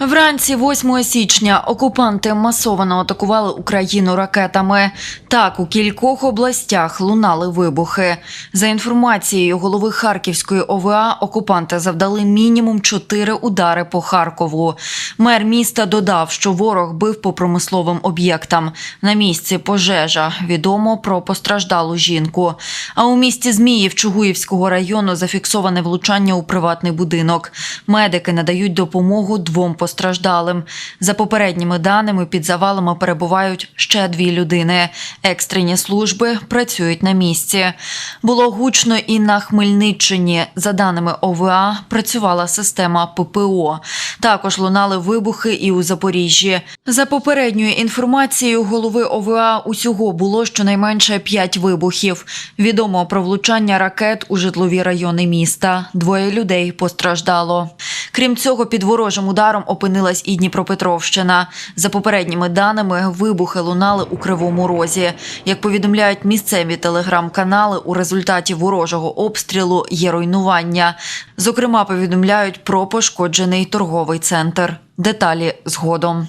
Вранці 8 січня окупанти масово атакували Україну ракетами. Так, у кількох областях лунали вибухи. За інформацією голови Харківської ОВА, окупанти завдали мінімум чотири удари по Харкову. Мер міста додав, що ворог бив по промисловим об'єктам. На місці пожежа. Відомо про постраждалу жінку. А у місті Зміїв Чугуївського району зафіксоване влучання у приватний будинок. Медики надають допомогу двом постраждалим. За попередніми даними, під завалами перебувають ще дві людини. Екстрені служби працюють на місці. Було гучно і на Хмельниччині. За даними ОВА, працювала система ППО. Також лунали вибухи і у Запоріжжі. За попередньою інформацією голови ОВА, усього було щонайменше п'ять вибухів. Відомо про влучання ракет у житлові райони міста. Двоє людей постраждало. Крім цього, під ворожим ударом опинилась і Дніпропетровщина. За попередніми даними, вибухи лунали у Кривому Розі. Як повідомляють місцеві телеграм-канали, у результаті ворожого обстрілу є руйнування. Зокрема, повідомляють про пошкоджений торговий центр. Деталі згодом.